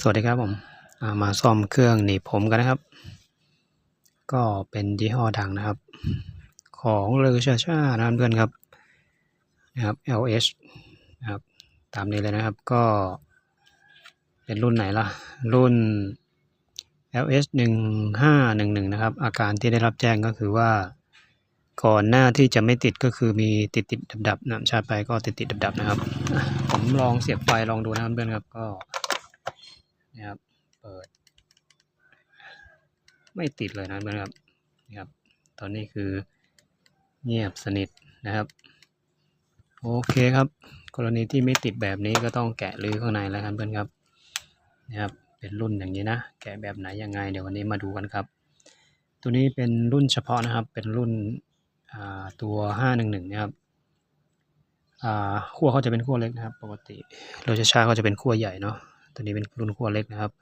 สวัสดีครับผมมาซ่อมเครื่องหนีบผมกันนะครับ ก็เป็นยี่ห้อดังนะครับ ของเลอชาชานะเพื่อนครับนะครับ LH นะครับตามนี้เลยนะครับก็เป็นรุ่นไหนล่ะ รุ่น LH หนึ่งห้าหนึ่งหนึ่งนะครับ อาการที่ได้รับแจ้งก็คือว่า ก่อนหน้าที่จะไม่ติดก็คือมีติดติดดับดับนะชาร์จไปก็ติดติดดับดับนะครับ ผมลองเสียบไฟลองดูนะครับเพื่อนครับก็ นะครับ เปิด ไม่ติดเลยนะเพื่อนครับนี่ครับ ตอนนี้คือเงียบสนิทนะครับ โอเคครับ กรณีที่ไม่ติดแบบนี้ก็ต้องแกะรื้อข้างในแล้วครับเพื่อนครับนะครับ เป็นรุ่นอย่างนี้นะ แกะแบบไหนยังไง เดี๋ยววันนี้มาดูกันครับ ตัวนี้เป็นรุ่นเฉพาะนะครับ เป็นรุ่นอ่าตัว 511นะครับอ่าขั้วเขาจะเป็นขั้วเล็กนะครับ ปกติโรชชาเขาจะเป็นขั้วใหญ่เนาะ ตัวนี้เป็นรุ่นขั้วเล็กนะครับ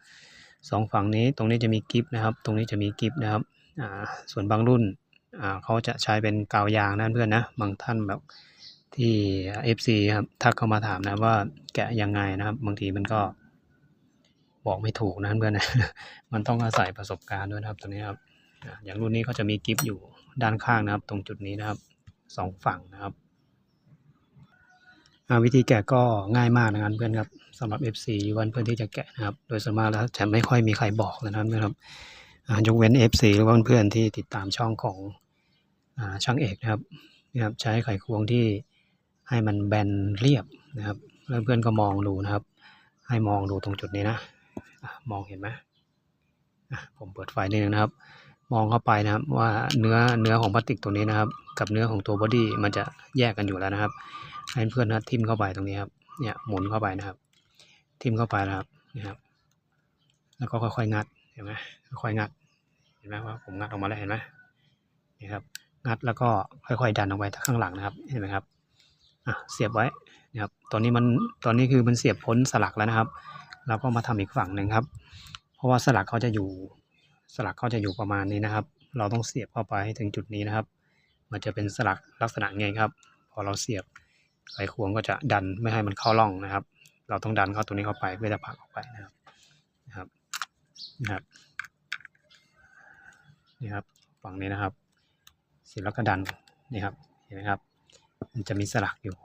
สองฝั่งนี้ตรงนี้จะมีกิฟนะครับ ตรงนี้จะมีกิฟนะครับส่วนบางรุ่นเขาจะใช้เป็นกาวยางนะเพื่อนนะบางท่านแบบที่ FC ครับทักเข้ามาถามนะว่าแกะยังไงนะครับ บางทีมันก็บอกไม่ถูกนะเพื่อนนะมันต้องอาศัยประสบการณ์ด้วยนะครับตัวนี้ครับอย่างรุ่นนี้เขาจะมีกิฟอยู่ด้านข้างนะครับ ตรงจุดนี้นะครับสองฝั่งนะครับวิธีแกะก็ง่ายมากนะครับเพื่อนครับ สำหรับ FC วันเพื่อนที่จะแกะนะครับ โดยส่วนมากแล้วจะไม่ค่อยมีใครบอกนะครับเพื่อนครับยกเว้น FC หรือว่าเพื่อนที่ติดตามช่องของอช่างเอกนะครับนะครับ ใช้ไขควงที่ให้มันแบนเรียบนะครับแล้วเพื่อนก็มองดูนะครับ ให้มองดูตรงจุดนี้นะมองเห็นไหมผมเปิดไฟนิดนึงนะครับ มองเข้าไปนะครับว่าเนื้อเนื้อของพลาสติกตัวนี้นะครับ กับเนื้อของตัวบอดี้มันจะแยกกันอยู่แล้วนะครับให้เพื่อนนะทิมเข้าไปตรงนี้ครับเนี่ยหมุนเข้าไปนะครับ ทิมเข้าไปนะครับนะครับ แล้วก็ค่อยๆงัดเห็นไหมค่อยๆงัดเห็นไหมว่าผมงัดออกมาแล้วเห็นไหมนี่ครับงัดแล้วก็ค่อยๆดันออกไปข้างหลังนะครับเห็นไหมครับอะเสียบไว้นะครับตอนนี้มันตอนนี้คือมันเสียบพ้นสลักแล้วนะครับ เราก็มาทำอีกฝั่งหนึ่งครับ เพราะว่าสลักเขาจะอยู่สลักเขาจะอยู่ประมาณนี้นะครับ เราต้องเสียบเข้าไปให้ถึงจุดนี้นะครับ มันจะเป็นสลักลักษณะไงครับ พอเราเสียบไขควงก็จะดันไม่ให้มันเข้าร่องนะครับ เราต้องดันเข้าตัวนี้เข้าไปเพื่อจะผลักออกไปนะครับนะครับนะครับนี่ครับฝั่งนี้นะครับเสร็จแล้วก็ดันนี่ครับเห็นไหมครับ มันจะมีสลักอยู่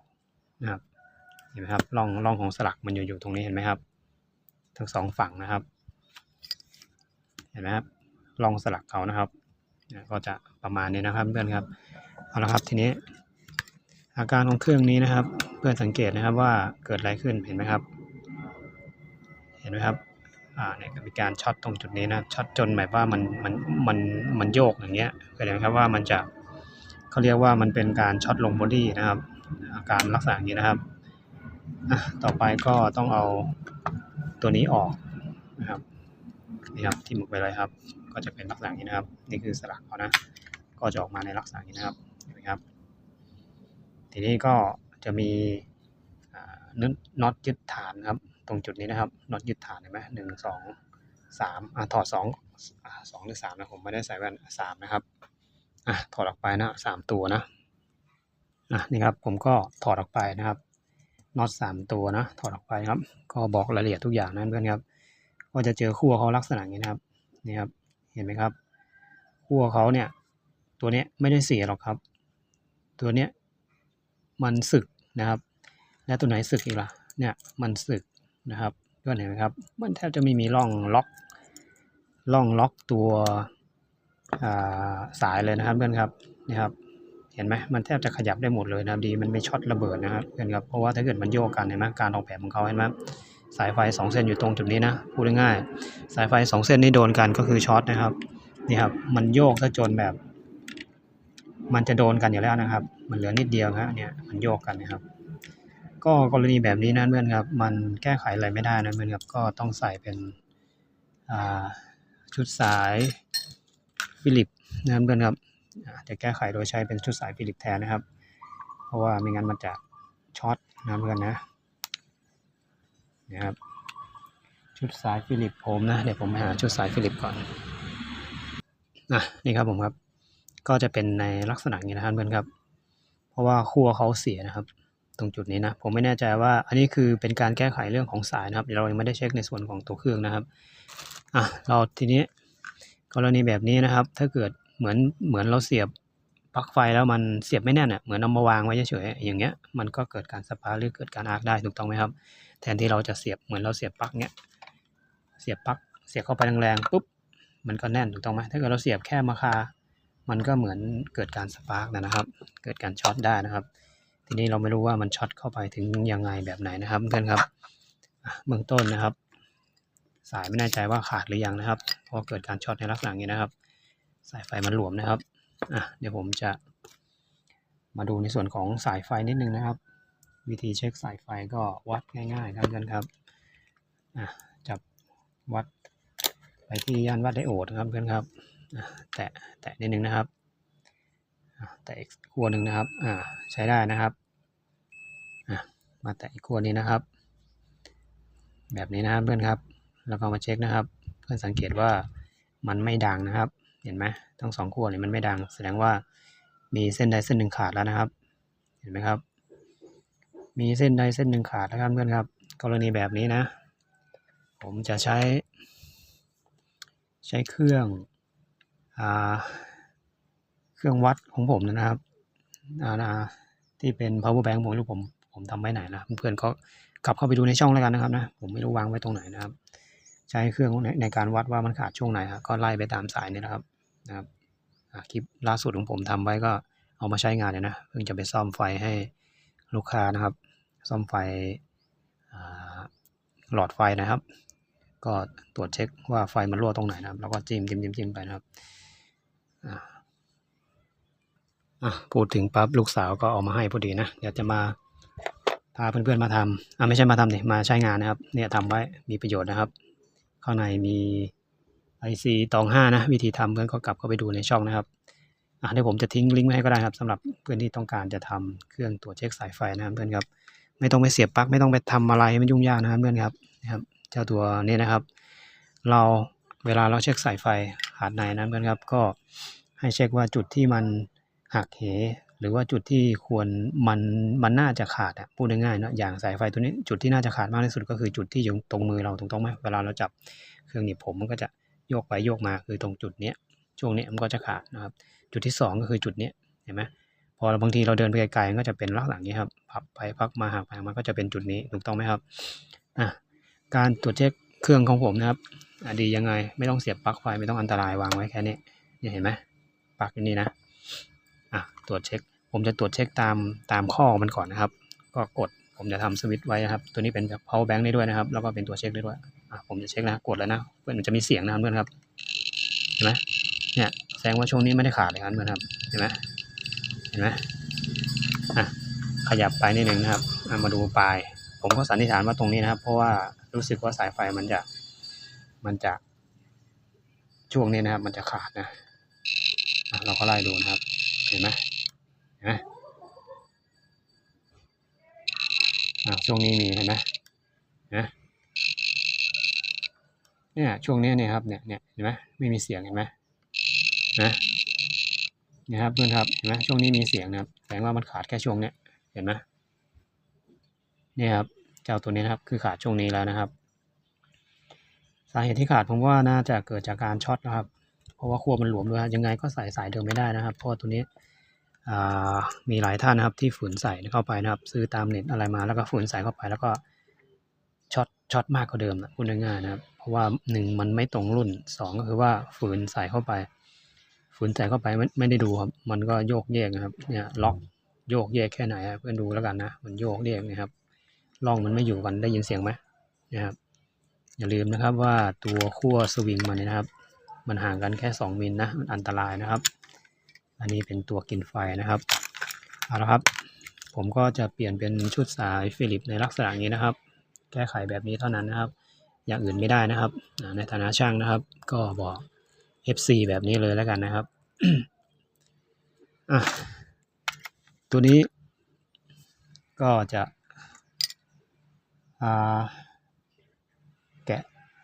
นะครับเห็นไหมครับร่องร่องของสลักมันอยู่อยู่ตรงนี้เห็นไหมครับ ทั้งสองฝั่งนะครับ เห็นไหมครับร่องสลักเขานะครับก็จะประมาณนี้นะครับเพื่อนครับเอาละครับทีนี้อาการของเครื่องนี้นะครับ เพื่อนสังเกตนะครับว่าเกิดอะไรขึ้นเห็นไหมครับ เห็นไหมครับอ่าเนี่ยมีการช็อตตรงจุดนี้นะช็อตจนแบบว่ามันมันมันมันโยกอย่างเงี้ยเห็นไหมครับว่ามันจะเขาเรียกว่ามันเป็นการช็อตลงบอดี้นะครับ อาการลักษณะอย่างนี้นะครับอะต่อไปก็ต้องเอาตัวนี้ออกนะครับนี่ครับที่หมุกไปเลยครับ ก็จะเป็นลักษณะนี้นะครับ นี่คือสลักเขานะ ก็จะออกมาในลักษณะนี้นะครับเห็นไหมครับ ทีนี้ก็ จะมีน็อตน็อตยึดฐานครับ ตรงจุดนี้นะครับน็อตยึดฐานเห็นไหมหนึ่งสองสามอะถอดสองสองหรือสามนะผมไม่ได้ใส่แว่นสามนะครับอะถอดออกไปนะสามตัวนะอะนี่ครับผมก็ถอดออกไปนะครับน็อตสามตัวนะถอดออกไปครับ ก็บอกรายละเอียดทุกอย่างนะเพื่อนครับ ก็จะเจอขั้วเขาลักษณะนี้นะครับนี่ครับเห็นไหมครับขั้วเขาเนี่ยตัวเนี้ยไม่ได้เสียหรอกครับ ตัวเนี้ยมันสึก นะครับ แล้วตัวไหนสึกอีกล่ะเนี่ยมันสึกนะครับเพื่อนเห็นไหมครับมันแทบจะไม่มีร่องล็อกร่องล็อกตัวาสายเลยนะครับเพื่อนครับนี่ครับเห็นไหมมันแทบจะขยับได้หมดเลยนะครับดีมันไม่ช็อตระเบิดนะครับเพื่อนครับเพราะว่าถ้าเกิดมันโยกกันเห็นไหมการออกแบบของเขาเห็นไหมสายไฟสองเส้นอยู่ตรงจุดนี้นะพูดง่ายๆสายไฟสองเส้นนี้โดนกันก็คือช็อตนะครับนี่ครับมันโยกซะจนแบบ มันจะโดนกันอยู่แล้วนะครับ มันเหลือนิดเดียวครับเนี่ยมันโยกกันนะครับ ก็กรณีแบบนี้นะเพื่อนครับ มันแก้ไขอะไรไม่ได้นะเพื่อนครับก็ต้องใส่เป็นชุดสายฟิลิปนะเพื่อนครับจะแก้ไขโดยใช้เป็นชุดสายฟิลิปแทนนะครับ เพราะว่าไม่งั้นมันจะช็อตนะเพื่อนนะนะครับชุดสายฟิลิปผมนะเดี๋ยวผมไปหาชุดสายฟิลิปก่อนนะนี่ครับผมครับ ก็จะเป็นในลักษณะนี้นะครับเพื่อนครับ เพราะว่าขั้วเขาเสียนะครับ ตรงจุดนี้นะผมไม่แน่ใจว่าอันนี้คือเป็นการแก้ไขเรื่องของสายนะครับเรายังไม่ได้เช็คในส่วนของตัวเครื่องนะครับอะเราทีนี้กรณีแบบนี้นะครับ ถ้าเกิดเหมือนเหมือนเราเสียบปลั๊กไฟแล้วมันเสียบไม่แน่นอะเหมือนเอามาวางไว้เฉยๆอย่างเงี้ยมันก็เกิดการสปาร์หรือเกิดการอาร์คได้ถูกต้องไหมครับ แทนที่เราจะเสียบเหมือนเราเสียบปลั๊กเนี้ยเสียบปลั๊กเสียบเข้าไปแรงๆปุ๊บมันก็แน่นถูกต้องไหมถ้าเกิดเราเสียบแค่มาคา มันก็เหมือนเกิดการสปาร์กนะครับ เกิดการช็อตได้นะครับ ทีนี้เราไม่รู้ว่ามันช็อตเข้าไปถึงยังไงแบบไหนนะครับเพื่อนครับเบื้องต้นนะครับ สายไม่แน่ใจว่าขาดหรือยังนะครับเพราะเกิดการช็อตในลักษณะนี้นะครับ สายไฟมันหลวมนะครับอะเดี๋ยวผมจะ มาดูในส่วนของสายไฟนิดนึงนะครับ วิธีเช็คสายไฟก็วัดง่ายๆครับเพื่อนครับอะจับวัดไปที่ย่านวัดไดโอดนะครับเพื่อนครับ แตะแตะนิดนึงนะครับ แตะอีกขั้วหนึ่งนะครับอ่าใช้ได้นะครับมาแตะอีกขั้วนี้นะครับ แบบนี้นะครับเพื่อนครับ แล้วก็มาเช็คนะครับ เพื่อนสังเกตว่ามันไม่ดังนะครับ เห็นไหมทั้งสองขั้วเนี่ยมันไม่ดัง แสดงว่ามีเส้นใดเส้นหนึ่งขาดแล้วนะครับ เห็นไหมครับ มีเส้นใดเส้นหนึ่งขาดนะครับเพื่อนครับ กรณีแบบนี้นะ ผมจะใช้ ใช้เครื่อง เครื่องวัดของผมนะครับที่เป็น power bank ผมไม่รู้ผมผมทำไว้ไหนนะเพื่อนก็กลับเข้าไปดูในช่องแล้วกันนะครับนะผมไม่รู้วางไว้ตรงไหนนะครับ ใช้เครื่องในในการวัดว่ามันขาดช่วงไหนครับก็ไล่ไปตามสายนี่นะครับนะครับคลิปล่าสุดของผมทำไว้ก็เอามาใช้งานเลยนะเพิ่งจะไปซ่อมไฟให้ลูกค้านะครับ ซ่อมไฟหลอดไฟนะครับ ก็ตรวจเช็คว่าไฟมันรั่วตรงไหนนะครับ แล้วก็จิ้มจิ้มจิ้มจิ้มไปนะครับ อะพูดถึงปั๊บลูกสาวก็เอามาให้พอดีนะเดี๋ยวจะมาพาเพื่อนๆมาทำอ่าไม่ใช่มาทำเนี่ยมาใช้งานนะครับ เนี่ยทำไว้มีประโยชน์นะครับ ข้างในมี IC ตองห้านะวิธีทำเพื่อนก็กลับเข้าไปดูในช่องนะครับอะเดี๋ยวผมจะทิ้งลิงก์ไว้ให้ก็ได้ครับสำหรับเพื่อนที่ต้องการจะทำเครื่องตรวจเช็คสายไฟนะครับเพื่อนครับไม่ต้องไปเสียบปลั๊กไม่ต้องไปทำอะไรให้มันยุ่งยากนะครับเพื่อนครับนะครับ เจ้าตัวนี้นะครับ เราเวลาเราเช็คสายไฟ ขาดในนะเพื่อนครับ ก็ให้เช็คว่าจุดที่มันหักเห หรือว่าจุดที่ควรมันมันน่าจะขาดอะพูดง่ายๆเนอะอย่างสายไฟตัวนี้จุดที่น่าจะขาดมากที่สุดก็คือจุดที่อยู่ตรงมือเราถูกต้องไหมเวลาเราจับเครื่องหนีบผมมันก็จะโยกไปโยกมาคือตรงจุดเนี้ยช่วงเนี้ยมันก็จะขาดนะครับจุดที่สองก็คือจุดเนี้ยเห็นไหมพอบางทีเราเดินไปไกลๆก็จะเป็นลักษณะนี้ครับพับไปพักมาหักไปมันก็จะเป็นจุดนี้ถูกต้องไหมครับอะการตรวจเช็คเครื่องของผมนะครับ ดียังไง ไม่ต้องเสียบปลั๊กไฟไม่ต้องอันตรายวางไว้แค่นี้เนี่เห็นไหมปลั๊กอันนี้นะอะตรวจเช็ค ผมจะตรวจเช็คตามตามข้อมันก่อนนะครับ ก็กดผมจะทำสวิตช์ไว้นะครับ ตัวนี้เป็นแบบ power bank ได้ด้วยนะครับ แล้วก็เป็นตัวเช็คได้ด้วยอะผมจะเช็คนะกดแล้วนะเพื่อนจะมีเสียงนะเพื่อนครับเห็นไหมเนี่ยแสดงว่าช่วงนี้ไม่ได้ขาดเลยครับเพื่อนครับเห็นไหมเห็นไหมอะขยับไปนิดนึงนะครับมาดูปลาย ผมก็สันนิษฐานว่าตรงนี้นะครับ เพราะว่ารู้สึกว่าสายไฟมันจะ มันจะช่วงนี้นะครับมันจะขาดนะเราก็ไล่ดูนะครับ เห็นไหมเห็นไหมช่วงนี้มีเห็นไหมนะเนี่ยช่วงนี้เนี่ยครับเนี่ยเนี่ยเห็นไหมไม่มีเสียงเห็นไหมนะเนี่ยครับเพื่อนครับเห็นไหมช่วงนี้มีเสียงนะครับแสดงว่ามันขาดแค่ช่วงเนี้ยเห็นไหมเนี่ยครับเจ้าตัวนี้นะครับคือขาดช่วงนี้แล้วนะครับ สาเหตุที่ขาดผมว่าน่าจะเกิดจากการช็อตนะครับ เพราะว่าขั้วมันหลวมด้วยยังไงก็ใส่สายเดิมไม่ได้นะครับ เพราะตัวนี้มีหลายท่านนะครับที่ฝืนใส่เข้าไปนะครับ ซื้อตามเน็ตอะไรมาแล้วก็ฝืนใส่เข้าไปแล้วก็ช็อตช็อตมากกว่าเดิมนะพูดง่ายๆนะครับ เพราะว่าหนึ่งมันไม่ตรงรุ่นสองก็คือว่าฝืนใส่เข้าไป ฝืนใส่เข้าไปไม่ไม่ได้ดูครับมันก็โยกเยกนะครับเนี่ยล็อกโยกเยกแค่ไหนครับเพื่อนดูแล้วกันนะมันโยกเยกนะครับล่องมันไม่อยู่กันได้ยินเสียงไหมนะครับ อย่าลืมนะครับว่าตัวขั้วสวิงมันเนี่ยนะครับ มันห่างกันแค่ 2 มิลนะมันอันตรายนะครับ อันนี้เป็นตัวกินไฟนะครับเอาละครับ ผมก็จะเปลี่ยนเป็นชุดสายฟิลิปในลักษณะนี้นะครับ แก้ไขแบบนี้เท่านั้นนะครับ อย่างอื่นไม่ได้นะครับ ในฐานะช่างนะครับ ก็บอก FC แบบนี้เลยแล้วกันนะครับอะตัวนี้ก็จะอ่าแกะ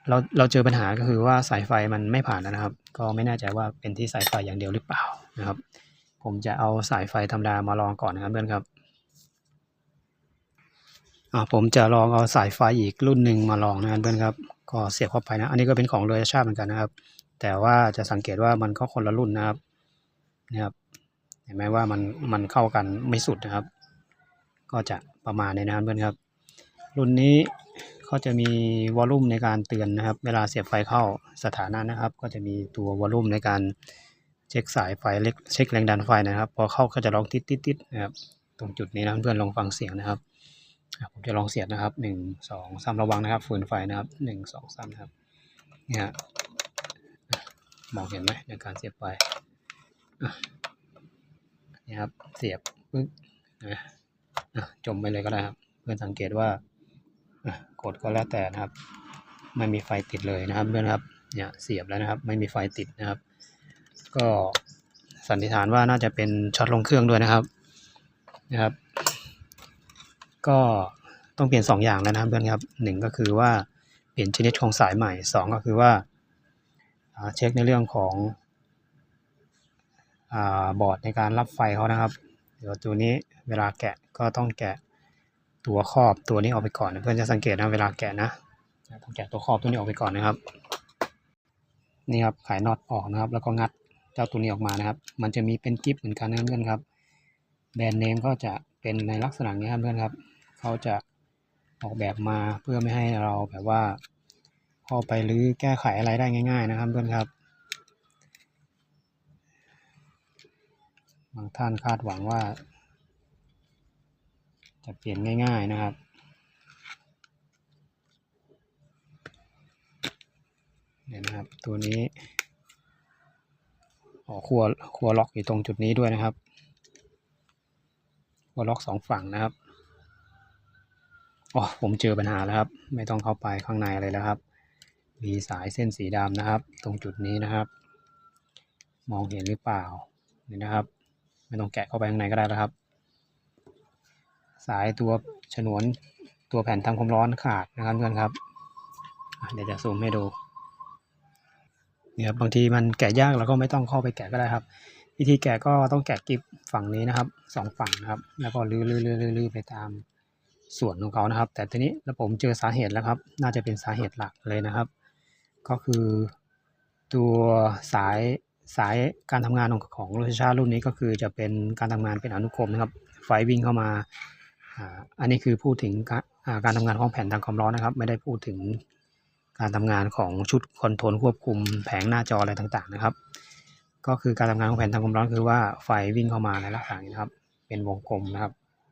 เราเราเจอปัญหาก็คือว่าสายไฟมันไม่ผ่านนะครับ ก็ไม่แน่ใจว่าเป็นที่สายไฟอย่างเดียวหรือเปล่านะครับ ผมจะเอาสายไฟธรรมดามาลองก่อนนะครับเพื่อนครับอ่าผมจะลองเอาสายไฟอีกรุ่นหนึ่งมาลองนะครับเพื่อนครับ ก็เสียบเข้าไปนะ อันนี้ก็เป็นของเรือชาติเหมือนกันนะครับ แต่ว่าจะสังเกตว่ามันก็คนละรุ่นนะครับนะครับ เห็นไหมว่ามันมันเข้ากันไม่สุดนะครับ ก็จะประมาณนี้นะครับเพื่อนครับ รุ่นนี้ เขาจะมีวอลลุ่มในการเตือนนะครับ เวลาเสียบไฟเข้าสถานะนะครับ ก็จะมีตัววอลลุ่มในการเช็คสายไฟเล็กเช็คแรงดันไฟนะครับ พอเข้าก็จะร้องติดติดติดนะครับ ตรงจุดนี้นะเพื่อนลองฟังเสียงนะครับ ผมจะลองเสียบนะครับหนึ่งสองสามระวังนะครับ ฝืนไฟนะครับหนึ่งสองสามนะครับเนี่ยฮะมองเห็นไหมในการเสียบไฟนี่ครับเสียบปึ๊บนะอะจมไปเลยก็ได้ครับ เพื่อนสังเกตว่า กดก็แล้วแต่นะครับ ไม่มีไฟติดเลยนะครับเพื่อนครับเนี่ยเสียบแล้วนะครับ ไม่มีไฟติดนะครับ ก็สันนิษฐานว่าน่าจะเป็นช็อตลงเครื่องด้วยนะครับนะครับ ก็ต้องเปลี่ยน 2 อย่างแล้วนะครับเพื่อนครับหนึ่งก็คือว่าเปลี่ยนชนิดของสายใหม่ 2 ก็คือว่าเช็คในเรื่องของอบอร์ดในการรับไฟเขานะครับ เดี๋ยวตัวนี้เวลาแกะก็ต้องแกะ ตัวครอบตัวนี้ออกไปก่อนเพื่อนจะสังเกตนะเวลาแกะนะต้องแกะตัวครอบตัวนี้ออกไปก่อนนะครับ นี่ครับขายน็อตออกนะครับ แล้วก็งัดเจ้าตัวนี้ออกมานะครับ มันจะมีเป็นจิ๊บเหมือนกันนะเพื่อนครับ แบรนด์เนมก็จะเป็นในลักษณะนี้ครับเพื่อนครับ เขาจะออกแบบมาเพื่อไม่ให้เราแบบว่าเข้าไปหรือแก้ไขอะไรได้ง่าย ๆ นะครับเพื่อนครับบางท่านคาดหวังว่า จะเปลี่ยนง่าย ๆนะครับ เนี่ยนะครับ ตัวนี้อ๋อครัวครัวล็อกอยู่ตรงจุดนี้ด้วยนะครับวอลล็อกสองฝั่งนะครับอ๋อผมเจอปัญหาแล้วครับ ไม่ต้องเข้าไปข้างในเลยแล้วครับ มีสายเส้นสีดำนะครับ ตรงจุดนี้นะครับ มองเห็นหรือเปล่านี่นะครับ ไม่ต้องแกะเข้าไปข้างในก็ได้แล้วครับ สายตัวฉนวนตัวแผ่นทำความร้อนขาดนะครับเพื่อนครับ เดี๋ยวจะซูมให้ดูเนี่ยบางทีมันแกะยากเราก็ไม่ต้องเข้าไปแกะก็ได้ครับ วิธีแกะก็ต้องแกะกิฟฝั่งนี้นะครับสองฝั่งนะครับ แล้วก็ลื้อลื้อลื้อลื้อลื้อไปตามส่วนของเขานะครับ แต่ทีนี้แล้วผมเจอสาเหตุแล้วครับ น่าจะเป็นสาเหตุหลักเลยนะครับ ก็คือตัวสายสายการทำงานของของรถชารุ่นนี้ก็คือจะเป็นการทำงานเป็นอนุกรมนะครับ ไฟวิ่งเข้ามา อันนี้คือพูดถึงการอ่าการทำงานของแผ่นทางความร้อนนะครับ ไม่ได้พูดถึงการทำงานของชุดคอนโทรลควบคุมแผงหน้าจออะไรต่างๆนะครับ ก็คือการทำงานของแผ่นทางความร้อนคือว่าไฟวิ่งเข้ามาในลักษณะนี้นะครับ เป็นวงกลมนะครับ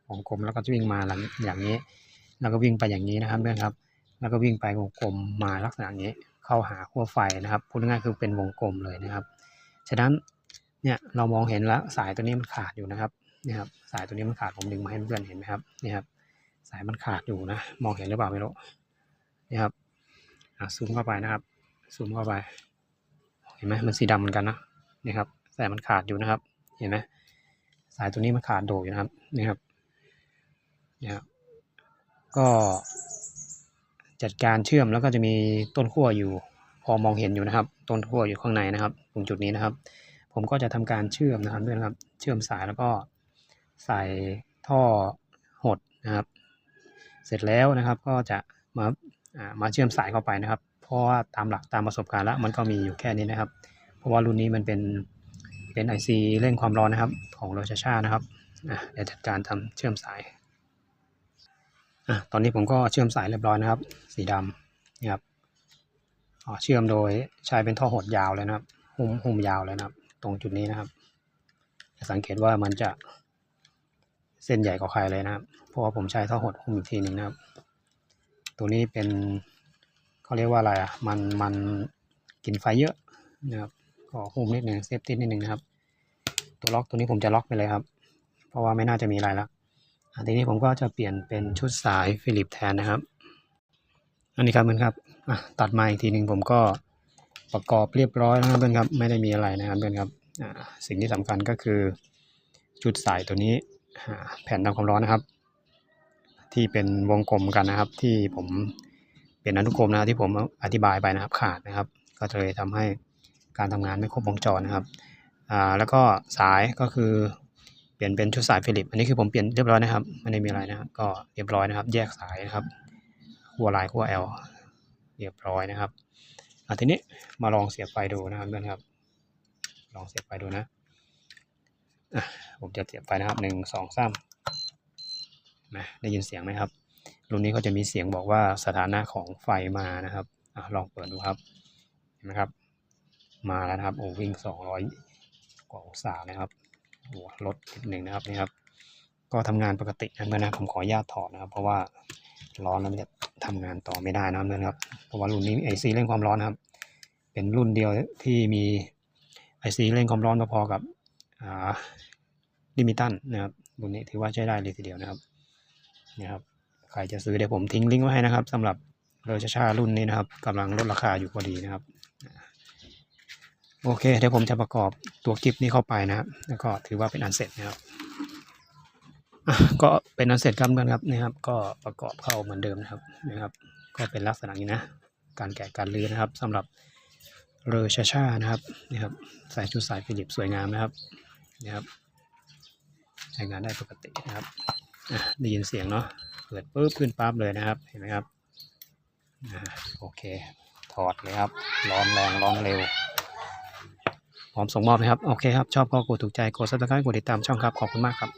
วงกลมแล้วก็จะวิ่งมาหลังอย่างนี้ แล้วก็วิ่งไปอย่างนี้นะครับเพื่อนครับ แล้วก็วิ่งไปวงกลมมาลักษณะนี้เข้าหาขั้วไฟนะครับพูดง่ายๆคือเป็นวงกลมเลยนะครับ ฉะนั้นเนี่ยเรามองเห็นแล้วสายตัวนี้มันขาดอยู่นะครับ นี่ยครับสายตัวนี้มันขาดผมดึงมาให้เพื่อนเห็นไหมครับเนี่ยครับ สายมันขาดอยู่นะมองเห็นหรือเปล่าไม่รู้นี่ครับซูมเข้าไปนะครับซูมเข้าไป เห็นไหมมันสีดำเหมือนกันนะนี่ครับสายมันขาดอยู่นะครับ เห็นไหมสายตัวนี้มันขาดโดดอยู่นะครับนี่ครับเนี่ยครับก็จัดการเชื่อมแล้วก็จะมีต้นขั้วอยู่ พอมองเห็นอยู่นะครับ ต้นขั้วอยู่ข้างในนะครับ ตรงจุดนี้นะครับ ผมก็จะทำการเชื่อมนะครับเพื่อนครับ เชื่อมสายแล้วก็ ใส่ท่อหดนะครับ เสร็จแล้วนะครับก็จะมาามาเชื่อมสายเข้าไปนะครับ เพราะว่าตามหลักตามประสบการณ์แล้วมันก็มีอยู่แค่นี้นะครับ เพราะว่ารุ่นนี้มันเป็นเป็น IC เร่งความร้อนนะครับ ของโรชาชานะครับเดี๋ยวจัดการทำเชื่อมสายอะตอนนี้ผมก็เชื่อมสายเรียบร้อยนะครับ สีดำนี่ครับอ๋อเชื่อมโดยใช้เป็นท่อหดยาวเลยนะครับ หุ้มหุ้มยาวเลยนะครับ ตรงจุดนี้นะครับจะสังเกตว่ามันจะ เส้นใหญ่กว่าใครเลยนะครับ เพราะว่าผมใช้ท่อหดหุ้มอีกทีหนึ่งนะครับ ตัวนี้เป็นเขาเรียกว่าอะไรอะ มันมันกินไฟเยอะนะครับ ก็หุ้มนิดหนึ่งเซฟตี้นิดหนึ่งนะครับ ตัวล็อกตัวนี้ผมจะล็อกไปเลยครับ เพราะว่าไม่น่าจะมีอะไรแล้วอะทีนี้ผมก็จะเปลี่ยนเป็นชุดสายฟิลิปแทนนะครับ อันนี้ครับเพื่อนครับอะตัดมาอีกทีหนึ่งผมก็ประกอบเรียบร้อยแล้วนะเพื่อนครับ ไม่ได้มีอะไรนะครับเพื่อนครับอ่าสิ่งที่สำคัญก็คือ ชุดสายตัวนี้ แผ่นทำความร้อนนะครับ ที่เป็นวงกลมกันนะครับ ที่ผมเป็นอนุกรมนะที่ผมอธิบายไปนะครับขาดนะครับ ก็เลยทำให้การทำงานไม่ครบวงจรนะครับอ่าแล้วก็สายก็คือเปลี่ยนเป็นชุดสายฟิลิป อันนี้คือผมเปลี่ยนเรียบร้อยนะครับไม่ได้มีอะไรนะครับก็เรียบร้อยนะครับ แยกสายนะครับขั้วลายขั้ว L เรียบร้อยนะครับอะทีนี้มาลองเสียบไฟดูนะครับเพื่อนครับ ลองเสียบไฟดูนะอะ ผมจะเสียบไฟนะครับหนึ่งสองสามนะได้ยินเสียงไหมครับ รุ่นนี้ก็จะมีเสียงบอกว่าสถานะของไฟมานะครับอลองเปิดดูครับ เห็นไหมครับ มาแล้วนะครับ โอ้วิ่งสองร้อยกว่าองศานะครับโอ้ลดนิดหนึ่งนะครับนี่ครับ ก็ทำงานปกตินะเพื่อนนะผมขออนุญาตถอดนะครับ เพราะว่าร้อนแล้วมันจะทำงานต่อไม่ได้นะครับเพื่อนครับ เพราะว่ารุ่นนี้ไอซีเร่งความร้อนนะครับ เป็นรุ่นเดียวที่มีไอซีเร่งความร้อนพอๆกับ ลิมิตันนะครับรุ่นนี้ถือว่าใช้ได้เลยทีเดียวนะครับนี่ครับใครจะซื้อเดี๋ยวผมทิ้งลิงก์ไว้ให้นะครับสำหรับเรือชาชารุ่นนี้นะครับกำลังลดราคาอยู่พอดีนะครับ โอเคเดี๋ยวผมจะประกอบตัวคลิปนี้เข้าไปนะครับแล้วก็ถือว่าเป็นอันเสร็จนะครับก็เป็นอันเสร็จครับกันครับนะครับ ก็ประกอบเข้าเหมือนเดิมนะครับนะครับ ก็เป็นลักษณะนี้นะ การแกะการลื้อนะครับสำหรับเรือชาชานะครับนี่ครับใส่ชุดสายฟิลิปสวยงามนะครับ นะครับใช้งานได้ปกตินะครับได้ยินเสียงเนาะเปิดปุ๊บขึ้นปั๊บเลยนะครับเห็นไหมครับโอเค ถอดเลยครับ ร้อนแรงร้อนเร็ว พร้อมส่งมอบนะครับ โอเคครับ ชอบก็กดถูกใจ กดซับสไครต์กดติดตามช่องครับ ขอบคุณมากครับ